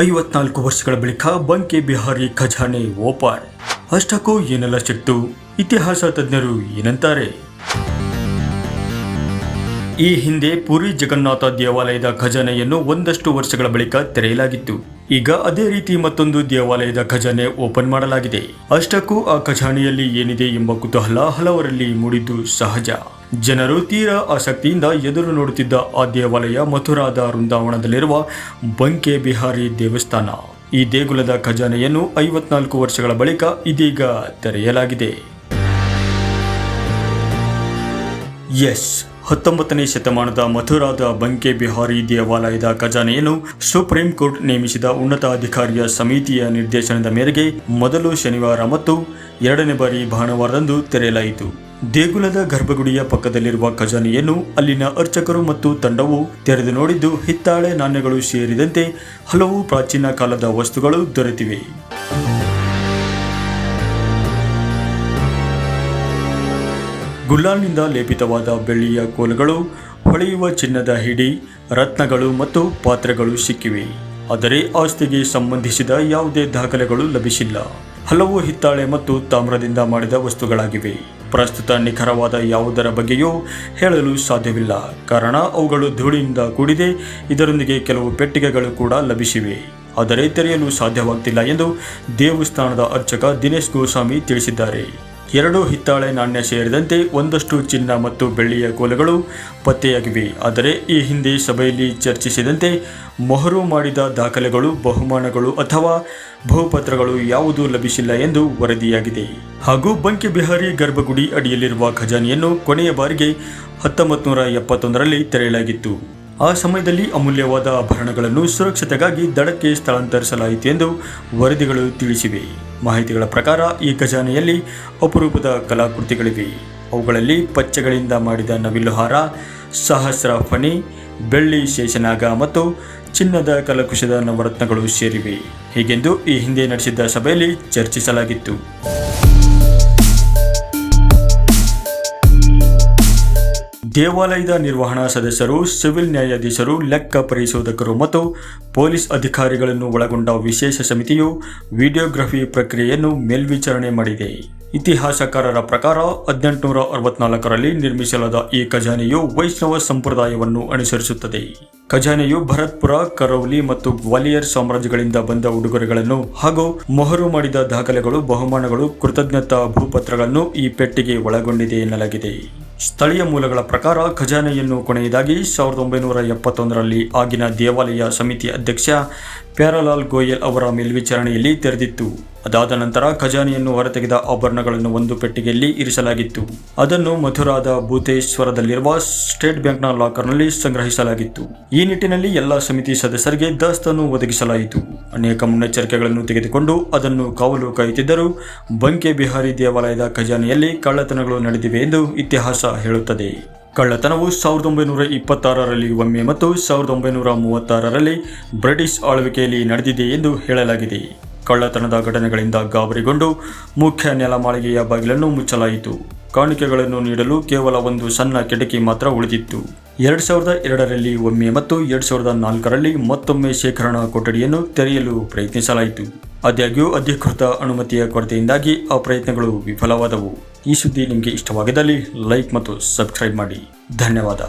ಐವತ್ನಾಲ್ಕು ವರ್ಷಗಳ ಬಳಿಕ ಬಂಕೆ ಬಿಹಾರಿ ಖಜಾನೆ ಓಪನ್ ಅಷ್ಟಕ್ಕೂ ಏನೆಲ್ಲ ಸಿಕ್ತು? ಇತಿಹಾಸ ತಜ್ಞರು ಏನಂತಾರೆ? ಈ ಹಿಂದೆ ಪುರಿ ಜಗನ್ನಾಥ ದೇವಾಲಯದ ಖಜಾನೆಯನ್ನು ಒಂದಷ್ಟು ವರ್ಷಗಳ ಬಳಿಕ ತೆರೆಯಲಾಗಿತ್ತು. ಈಗ ಅದೇ ರೀತಿ ಮತ್ತೊಂದು ದೇವಾಲಯದ ಖಜಾನೆ ಓಪನ್ ಮಾಡಲಾಗಿದೆ. ಅಷ್ಟಕ್ಕೂ ಆ ಖಜಾನೆಯಲ್ಲಿ ಏನಿದೆ ಎಂಬ ಕುತೂಹಲ ಹಲವರಲ್ಲಿ ಮೂಡಿದ್ದು ಸಹಜ. ಜನರು ತೀರಾ ಆಸಕ್ತಿಯಿಂದ ಎದುರು ನೋಡುತ್ತಿದ್ದ ಆ ದೇವಾಲಯ ಮಥುರಾದ ವೃಂದಾವನದಲ್ಲಿರುವ ಬಂಕೆ ಬಿಹಾರಿ ದೇವಸ್ಥಾನ. ಈ ದೇಗುಲದ ಖಜಾನೆಯನ್ನು ಐವತ್ನಾಲ್ಕು ವರ್ಷಗಳ ಬಳಿಕ ಇದೀಗ ತೆರೆಯಲಾಗಿದೆ. ಎಸ್, ಹತ್ತೊಂಬತ್ತನೇ ಶತಮಾನದ ಮಥುರಾದ ಬಂಕೆ ಬಿಹಾರಿ ದೇವಾಲಯದ ಖಜಾನೆಯನ್ನು ಸುಪ್ರೀಂ ಕೋರ್ಟ್ ನೇಮಿಸಿದ ಉನ್ನತ ಅಧಿಕಾರಿಯ ಸಮಿತಿಯ ನಿರ್ದೇಶನದ ಮೇರೆಗೆ ಮೊದಲು ಶನಿವಾರ ಮತ್ತು ಎರಡನೇ ಬಾರಿ ಭಾನುವಾರದಂದು ತೆರೆಯಲಾಯಿತು. ದೇಗುಲದ ಗರ್ಭಗುಡಿಯ ಪಕ್ಕದಲ್ಲಿರುವ ಖಜಾನೆಯನ್ನು ಅಲ್ಲಿನ ಅರ್ಚಕರು ಮತ್ತು ತಂಡವು ತೆರೆದು ನೋಡಿದ್ದು ಹಿತ್ತಾಳೆ ನಾಣ್ಯಗಳು ಸೇರಿದಂತೆ ಹಲವು ಪ್ರಾಚೀನ ಕಾಲದ ವಸ್ತುಗಳು ದೊರೆತಿವೆ. ಗುಲ್ಲಾಲ್ನಿಂದ ಲೇಪಿತವಾದ ಬೆಳ್ಳಿಯ ಕೋಲುಗಳು, ಹೊಳೆಯುವ ಚಿನ್ನದ ಹಿಡಿ, ರತ್ನಗಳು ಮತ್ತು ಪಾತ್ರೆಗಳು ಸಿಕ್ಕಿವೆ. ಆದರೆ ಆಸ್ತಿಗೆ ಸಂಬಂಧಿಸಿದ ಯಾವುದೇ ದಾಖಲೆಗಳು ಲಭಿಸಿಲ್ಲ. ಹಲವು ಹಿತ್ತಾಳೆ ಮತ್ತು ತಾಮ್ರದಿಂದ ಮಾಡಿದ ವಸ್ತುಗಳಾಗಿವೆ. ಪ್ರಸ್ತುತ ನಿಖರವಾದ ಯಾವುದರ ಬಗ್ಗೆಯೂ ಹೇಳಲು ಸಾಧ್ಯವಿಲ್ಲ. ಕಾರಣ, ಅವುಗಳು ಧೂಳಿನಿಂದ ಕೂಡಿದೆ. ಇದರೊಂದಿಗೆ ಕೆಲವು ಪೆಟ್ಟಿಗೆಗಳು ಕೂಡ ಲಭಿಸಿವೆ. ಆದರೆ ತೆರೆಯಲು ಸಾಧ್ಯವಾಗುತ್ತಿಲ್ಲ ಎಂದು ದೇವಸ್ಥಾನದ ಅರ್ಚಕ ದಿನೇಶ್ ಗೋಸ್ವಾಮಿ ತಿಳಿಸಿದ್ದಾರೆ. ಎರಡು ಹಿತ್ತಾಳೆ ನಾಣ್ಯ ಸೇರಿದಂತೆ ಒಂದಷ್ಟು ಚಿನ್ನ ಮತ್ತು ಬೆಳ್ಳಿಯ ಕೋಲುಗಳು ಪತ್ತೆಯಾಗಿವೆ. ಆದರೆ ಈ ಹಿಂದೆ ಸಭೆಯಲ್ಲಿ ಚರ್ಚಿಸಿದಂತೆ ಮೊಹರು ಮಾಡಿದ ದಾಖಲೆಗಳು, ಬಹುಮಾನಗಳು ಅಥವಾ ಬಹುಪತ್ರಗಳು ಯಾವುದೂ ಲಭಿಸಿಲ್ಲ ಎಂದು ವರದಿಯಾಗಿದೆ. ಹಾಗೂ ಬಂಕಿ ಬಿಹಾರಿ ಗರ್ಭಗುಡಿ ಅಡಿಯಲ್ಲಿರುವ ಖಜಾನೆಯನ್ನು ಕೊನೆಯ ಬಾರಿಗೆ ಹತ್ತೊಂಬತ್ತು ನೂರ ಎಪ್ಪತ್ತೊಂದರಲ್ಲಿ ತೆರೆಯಲಾಗಿತ್ತು. ಆ ಸಮಯದಲ್ಲಿ ಅಮೂಲ್ಯವಾದ ಆಭರಣಗಳನ್ನು ಸುರಕ್ಷತೆಗಾಗಿ ದಡಕ್ಕೆ ಸ್ಥಳಾಂತರಿಸಲಾಯಿತು ಎಂದು ವರದಿಗಳು ತಿಳಿಸಿವೆ. ಮಾಹಿತಿಗಳ ಪ್ರಕಾರ ಈ ಖಜಾನೆಯಲ್ಲಿ ಅಪರೂಪದ ಕಲಾಕೃತಿಗಳಿವೆ. ಅವುಗಳಲ್ಲಿ ಪಚ್ಚೆಗಳಿಂದ ಮಾಡಿದ ನವಿಲುಹಾರ ಸಹಸ್ರ ಫಣಿ, ಬೆಳ್ಳಿ ಶೇಷನಾಗ ಮತ್ತು ಚಿನ್ನದ ಕಲಕುಶದ ನವರತ್ನಗಳು ಸೇರಿವೆ. ಹೀಗೆಂದು ಈ ಹಿಂದೆ ನಡೆಸಿದ್ದ ಸಭೆಯಲ್ಲಿ ಚರ್ಚಿಸಲಾಗಿತ್ತು. ದೇವಾಲಯದ ನಿರ್ವಹಣಾ ಸದಸ್ಯರು, ಸಿವಿಲ್ ನ್ಯಾಯಾಧೀಶರು, ಲೆಕ್ಕ ಪರಿಶೋಧಕರು ಮತ್ತು ಪೊಲೀಸ್ ಅಧಿಕಾರಿಗಳನ್ನು ಒಳಗೊಂಡ ವಿಶೇಷ ಸಮಿತಿಯು ವಿಡಿಯೋಗ್ರಫಿ ಪ್ರಕ್ರಿಯೆಯನ್ನು ಮೇಲ್ವಿಚಾರಣೆ ಮಾಡಿದೆ. ಇತಿಹಾಸಕಾರರ ಪ್ರಕಾರ, ಹದಿನೆಂಟುನೂರ ಅರವತ್ನಾಲ್ಕರಲ್ಲಿ ನಿರ್ಮಿಸಲಾದ ಈ ಖಜಾನೆಯು ವೈಷ್ಣವ ಸಂಪ್ರದಾಯವನ್ನು ಅನುಸರಿಸುತ್ತದೆ. ಖಜಾನೆಯು ಭರತ್ಪುರ, ಕರೌಲಿ ಮತ್ತು ಗ್ವಾಲಿಯರ್ ಸಾಮ್ರಾಜ್ಯಗಳಿಂದ ಬಂದ ಉಡುಗೊರೆಗಳನ್ನು ಹಾಗೂ ಮೊಹರು ಮಾಡಿದ ದಾಖಲೆಗಳು, ಬಹುಮಾನಗಳು, ಕೃತಜ್ಞತಾ ಭೂಪತ್ರಗಳನ್ನು ಈ ಪೆಟ್ಟಿಗೆ ಒಳಗೊಂಡಿದೆ ಎನ್ನಲಾಗಿದೆ. ಸ್ಥಳೀಯ ಮೂಲಗಳ ಪ್ರಕಾರ ಖಜಾನೆಯನ್ನು ಕೊನೆಯದಾಗಿ ಸಾವಿರದ ಒಂಬೈನೂರ ಎಪ್ಪತ್ತೊಂದರಲ್ಲಿ ಆಗಿನ ದೇವಾಲಯ ಸಮಿತಿ ಅಧ್ಯಕ್ಷ ಪ್ಯಾರಲಾಲ್ ಗೋಯಲ್ ಅವರ ಮೇಲ್ವಿಚಾರಣೆಯಲ್ಲಿ ತೆರೆದಿತ್ತು. ಅದಾದ ನಂತರ ಖಜಾನೆಯನ್ನು ಹೊರತೆಗೆದ ಆಭರಣಗಳನ್ನು ಒಂದು ಪೆಟ್ಟಿಗೆಯಲ್ಲಿ ಇರಿಸಲಾಗಿತ್ತು. ಅದನ್ನು ಮಥುರಾದ ಭೂತೇಶ್ವರದಲ್ಲಿರುವ ಸ್ಟೇಟ್ ಬ್ಯಾಂಕ್ನ ಲಾಕರ್ನಲ್ಲಿ ಸಂಗ್ರಹಿಸಲಾಗಿತ್ತು. ಈ ನಿಟ್ಟಿನಲ್ಲಿ ಎಲ್ಲಾ ಸಮಿತಿ ಸದಸ್ಯರಿಗೆ ದಾಸ್ತನ್ನು ಒದಗಿಸಲಾಯಿತು. ಅನೇಕ ಮುನ್ನೆಚ್ಚರಿಕೆಗಳನ್ನು ತೆಗೆದುಕೊಂಡು ಅದನ್ನು ಕಾವಲು ಕಾಯುತ್ತಿದ್ದರೂ ಬಂಕೆ ಬಿಹಾರಿ ದೇವಾಲಯದ ಖಜಾನೆಯಲ್ಲಿ ಕಳ್ಳತನಗಳು ನಡೆದಿವೆ ಎಂದು ಇತಿಹಾಸ ಹೇಳುತ್ತದೆ. ಕಳ್ಳತನವು ಸಾವಿರದ ಒಂಬೈನೂರ ಇಪ್ಪತ್ತಾರರಲ್ಲಿ ಒಮ್ಮೆ ಮತ್ತು ಸಾವಿರದ ಒಂಬೈನೂರ ಮೂವತ್ತಾರರಲ್ಲಿ ಬ್ರಿಟಿಷ್ ಆಳ್ವಿಕೆಯಲ್ಲಿ ನಡೆದಿದೆ ಎಂದು ಹೇಳಲಾಗಿದೆ. ಕಳ್ಳತನದ ಘಟನೆಗಳಿಂದ ಗಾಬರಿಗೊಂಡು ಮುಖ್ಯ ನೆಲಮಾಳಿಗೆಯ ಬಾಗಿಲನ್ನು ಮುಚ್ಚಲಾಯಿತು. ಕಾಣಿಕೆಗಳನ್ನು ನೀಡಲು ಕೇವಲ ಒಂದು ಸಣ್ಣ ಕಿಟಕಿ ಮಾತ್ರ ಉಳಿದಿತ್ತು. ಎರಡು ಸಾವಿರದ ಎರಡರಲ್ಲಿ ಒಮ್ಮೆ ಮತ್ತು ಎರಡು ಸಾವಿರದ ನಾಲ್ಕರಲ್ಲಿ ಮತ್ತೊಮ್ಮೆ ಶೇಖರಣಾ ಕೊಠಡಿಯನ್ನು ತೆರೆಯಲು ಪ್ರಯತ್ನಿಸಲಾಯಿತು. ಆದಾಗ್ಯೂ ಅಧಿಕೃತ ಅನುಮತಿಯ ಕೊರತೆಯಿಂದಾಗಿ ಆ ಪ್ರಯತ್ನಗಳು ವಿಫಲವಾದವು. ಈ ಸುದ್ದಿ ನಿಮಗೆ ಇಷ್ಟವಾಗಿದ್ದಲ್ಲಿ ಲೈಕ್ ಮತ್ತು ಸಬ್ಸ್ಕ್ರೈಬ್ ಮಾಡಿ. ಧನ್ಯವಾದ.